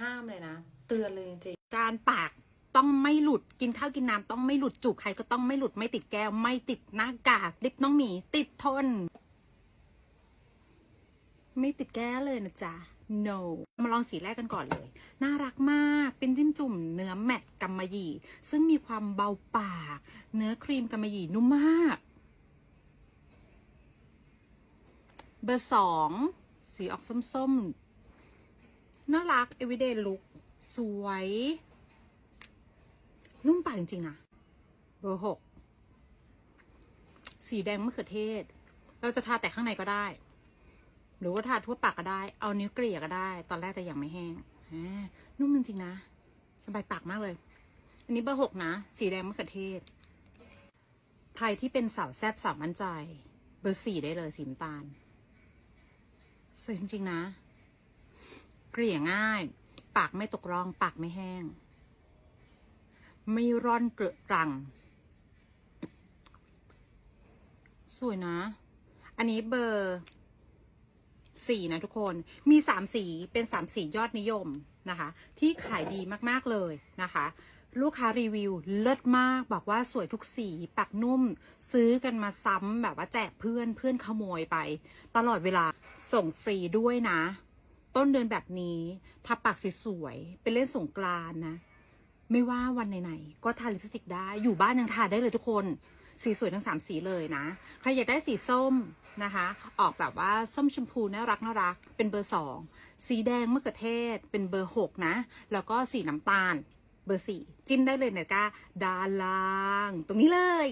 ห้ามเลยนะ เตือนเลยจริงการปากต้องไม่หลุดกินข้าวกินน้ำต้องไม่หลุดจูบใครก็ต้องไม่หลุดไม่ติดแก้ว ไม่ติดหน้ากากลิปน้องหมีติดทน ไม่ติดแก้วเลยนะจ๊ะ no มาลองสีแรกกันก่อนเลย น่ารักมากเป็นจิ้มจุ่มเนื้อแมตต์กำมะหยี่ ซึ่งมีความเบาปาก เนื้อครีมกำมะหยี่นุ่มมาก เบอร์สองสีออกส้มๆ น่ารัก everyday look สวย นุ่มปากจริงๆนะเบอร์หกสีแดงมะเขือเทศ เราจะทาแต่ข้างในก็ได้ หรือว่าทาทั่วปากก็ได้ เอานิ้วเกลี่ยก็ได้ ตอนแรกแต่ยังไม่แห้งนุ่มจริงๆนะ สบายปากมากเลย อันนี้เบอร์หกนะ สีแดงมะเขือเทศ ใครที่เป็นสาวแซบสาวมั่นใจ เบอร์สี่ได้เลยสีน้ำตาล สวยจริงๆนะ เกลี่ยง่าย ปากไม่ตกร่อง ปากไม่แห้ง ไม่ร่อนเกลอกรัง สวยนะ อันนี้เบอร์สี่นะทุกคนมีสามสีเป็นสามสียอดนิยมนะคะ ที่ขายดีมาก ๆ เลยนะคะ ลูกค้ารีวิวเลิศมาก บอกว่าสวยทุกสีปากนุ่ม ซื้อกันมาซ้ำแบบว่าแจกเพื่อนเพื่อนขโมยไป ตลอดเวลาส่งฟรีด้วยนะ ต้นเดือนแบบนี้ทาปากสวยๆไปเล่นสงกรานนะ ไม่ว่าวันไหนๆก็ทาลิปสติกได้ อยู่บ้านยังทาได้เลยทุกคน สีสวยทั้งสามสีเลยนะ ใครอยากได้สีส้มนะคะ ออกแบบว่าส้มชมพูน่ารักน่ารัก เป็นเบอร์สองสีแดงมะเขือเทศ เป็นเบอร์หกนะ แล้วก็สีน้ำตาล เบอร์สี่จิ้มได้เลยนะก้าด้านล่าง ตรงนี้เลย